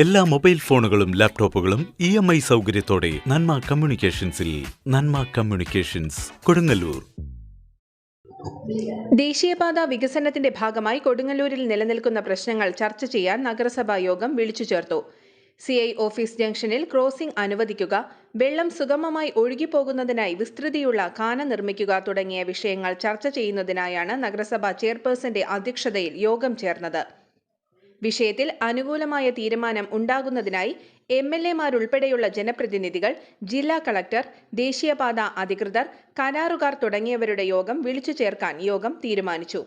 എല്ലാ മൊബൈൽ ഫോണുകളും ലാപ്ടോപ്പുകളും ഇ എം ഐ സൗകര്യത്തോടെ നന്മ കമ്മ്യൂണിക്കേഷൻസിൽ നന്മ കമ്മ്യൂണിക്കേഷൻസ് കൊടുങ്ങല്ലൂർ. ദേശീയപാത വികസനത്തിന്റെ ഭാഗമായി കൊടുങ്ങല്ലൂരിൽ നിലനിൽക്കുന്ന പ്രശ്നങ്ങൾ ചർച്ച ചെയ്യാൻ നഗരസഭാ യോഗം വിളിച്ചു ചേർത്തു. സി ഐ ഓഫീസ് ജംഗ്ഷനിൽ ക്രോസിംഗ് അനുവദിക്കുക വെള്ളം സുഗമമായി ഒഴുകിപ്പോകുന്നതിനായി വിസ്തൃതിയുള്ള കാന നിർമ്മിക്കുക തുടങ്ങിയ വിഷയങ്ങൾ ചർച്ച ചെയ്യുന്നതിനായാണ് നഗരസഭാ ചെയർപേഴ്സന്റെ അധ്യക്ഷതയിൽ യോഗം ചേർന്നത്. വിഷയത്തിൽ അനുകൂലമായ തീരുമാനം ഉണ്ടാകുന്നതിനായി എം എൽ എമാരുൾപ്പെടെയുള്ള ജനപ്രതിനിധികൾ ജില്ലാ കളക്ടർ ദേശീയപാത അധികൃതർ കരാറുകാർ തുടങ്ങിയവരുടെ യോഗം വിളിച്ചു ചേർക്കാൻ യോഗം തീരുമാനിച്ചു.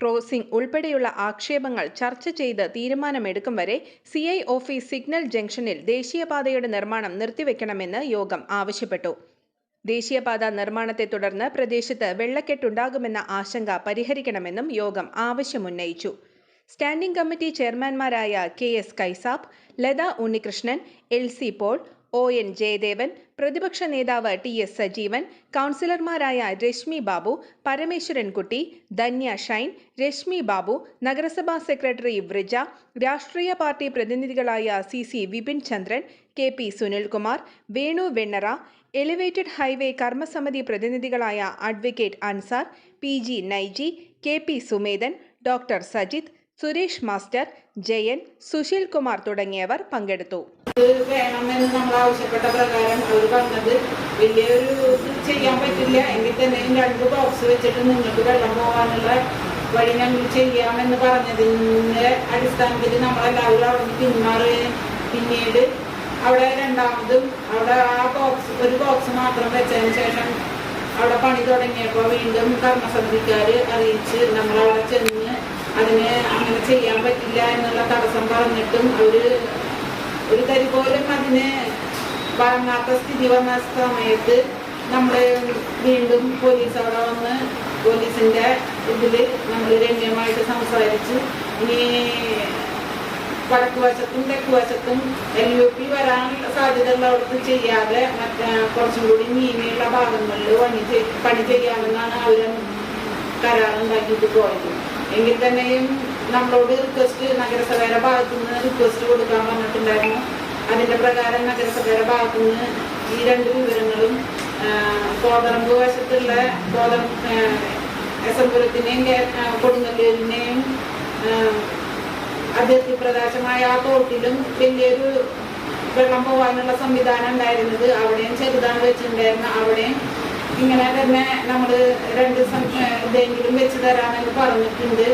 ക്രോസിംഗ് ഉൾപ്പെടെയുള്ള ആക്ഷേപങ്ങൾ ചർച്ച ചെയ്ത് തീരുമാനമെടുക്കും വരെ സി ഐ ഓഫീസ് സിഗ്നൽ ജംഗ്ഷനിൽ ദേശീയപാതയുടെ നിർമ്മാണം നിർത്തിവെക്കണമെന്ന് യോഗം ആവശ്യപ്പെട്ടു. ദേശീയപാത നിർമ്മാണത്തെ തുടർന്ന് പ്രദേശത്ത് വെള്ളക്കെട്ടുണ്ടാകുമെന്ന ആശങ്ക പരിഹരിക്കണമെന്നും യോഗം ആവശ്യമുന്നയിച്ചു. Standing committee ചെയർമാൻമാരായ K S Kaisab Latha Unnikrishnan L C Paul O N Jayadevan പ്രതിപക്ഷ നേതാവ് ടി എസ് സജീവൻ കൗൺസിലർമാരായ രശ്മി ബാബു പരമേശ്വരൻകുട്ടി ധന്യ ഷൈൻ രശ്മി ബാബു നഗരസഭാ സെക്രട്ടറി വ്രിജ രാഷ്ട്രീയ party പ്രതിനിധികളായ C C Vipin Chandran K P Sunilkumar Venu Vennara elevated highway കർമ്മസമിതി പ്രതിനിധികളായ advocate Ansar P G Naiji K P Sumedhan doctor Sajith Suresh master Jayan Sushil Kumar തുടങ്ങിയവർ പങ്കെടുത്തു. വേണമെന്ന് നമ്മൾ ആവശ്യപ്പെട്ട പ്രകാരം അവർ പറഞ്ഞത്. വലിയൊരു ചെയ്യാൻ പറ്റില്ല. എങ്കിൽ തന്നെയും രണ്ട് ബോക്സ് വെച്ചിട്ട് നിങ്ങൾക്ക് വെള്ളം പോകാനുള്ള വഴി ഞങ്ങൾ ചെയ്യാമെന്ന് പറഞ്ഞതിന്റെ അടിസ്ഥാനത്തിൽ നമ്മളെല്ലാവരും അവിടെ നിന്ന് പിന്മാറുകയും പിന്നീട് അവിടെ രണ്ടാമതും അവിടെ ആ ബോക്സ് ഒരു ബോക്സ് മാത്രം വെച്ചതിന് ശേഷം അവിടെ പണി തുടങ്ങിയപ്പോൾ വീണ്ടും കർമ്മസമിതിക്കാർ അറിയിച്ച് നമ്മളവിടെ ചെന്ന് അതിന് അങ്ങനെ ചെയ്യാൻ പറ്റില്ല എന്നുള്ള തടസ്സം പറഞ്ഞിട്ടും ഒരു ഒരു തരി പോലും അതിന് വഴങ്ങാത്ത സ്ഥിതി വന്ന സമയത്ത് നമ്മൾ വീണ്ടും പോലീസ് അവിടെ വന്ന് പോലീസിന്റെ ഇതിൽ നമ്മൾ രമ്യമായിട്ട് സംസാരിച്ച്. ഇനി വടക്ക് വശത്തും തെക്ക് വശത്തും എൽ യു പി വരാൻ സാധ്യതയുള്ളവർക്ക് ചെയ്യാതെ മറ്റേ കുറച്ചും കൂടി നീങ്ങിയുള്ള ഭാഗങ്ങളിൽ പണി പണി ചെയ്യാമെന്നാണ് അവർ കരാറുണ്ടാക്കിയിട്ട് പോയത്. എങ്കിൽ തന്നെയും നമ്മളോട് റിക്വസ്റ്റ് നഗരസഭയുടെ ഭാഗത്തു നിന്ന് റിക്വസ്റ്റ് കൊടുക്കാൻ പറഞ്ഞിട്ടുണ്ടായിരുന്നു അതിന്റെ പ്രകാരം നഗരസഭയുടെ ഭാഗത്തു നിന്ന് ഈ രണ്ട് വിവരങ്ങളും കോതറമ്പ് വശത്തുള്ള കോതം എസംപുരത്തിനെയും കൊടുങ്ങല്ലൂരിനെയും അതിർത്തി പ്രദേശമായ ആ തോട്ടിലും വലിയൊരു വെള്ളം പോകാനുള്ള സംവിധാനം ഉണ്ടായിരുന്നത് അവിടെയും ചെറുതാണ് വെച്ചിട്ടുണ്ടായിരുന്ന അവിടെയും ഇങ്ങനെ തന്നെ നമ്മൾ രണ്ട് സം- ഇതെങ്കിലും വെച്ച് തരാമെന്ന് പറഞ്ഞിട്ടുണ്ട്.